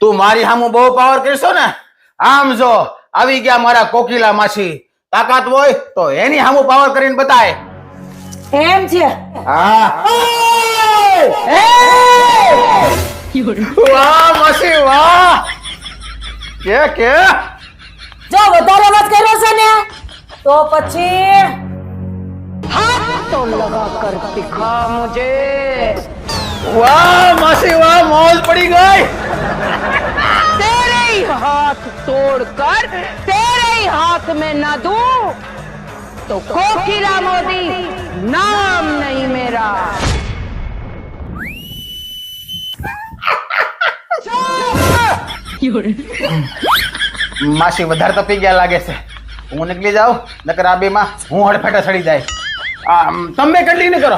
તું મારી સામું બહુ પાવર કરશો ને? આમ જો આવી ગયા મારા કોકિલા માસી તાકાત હોય તો એની સામું પાવર કરીને બતાય. એમ છે? હા. વાહ માસી વાહ. કે કે? જો વધારે વાત કર્યો છે ને તો પછી વાહ માસી વાહ મોજ પડી ગઈ. हाथ तोड़कर तेरे ही हाथ में न दूं तो कोकिला मोदी नाम नहीं मेरा માસી વધારે તો પી ગયા લાગે છે હું નીકળી જાઉં નકર આ બેમાં હું હડફેટે ચડી જાય આમ, તમે કેટલી નહીં કરો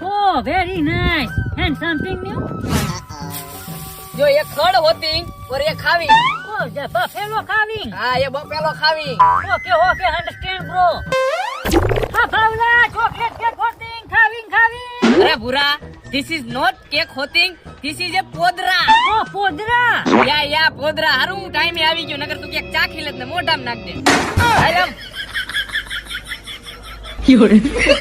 Oh very nice and something new जो ये खड़ होती और ये खावी ओह द बफेलो कमिंग हाँ ये बपेलो खावी ओके ओके अंडरस्टैंड ब्रो हाँ बावला चॉकलेट केक होती खाविंग खाविंग अरे बुरा दिस इज नॉट केक होती this is a पोदरा oh पोदरा yeah yeah પોદરા હારું ટાઈમે આવી ગયો નગર તું ક્યાંક ચાખી લેત ને મોઢામાં નાખ દે હાલ આમ.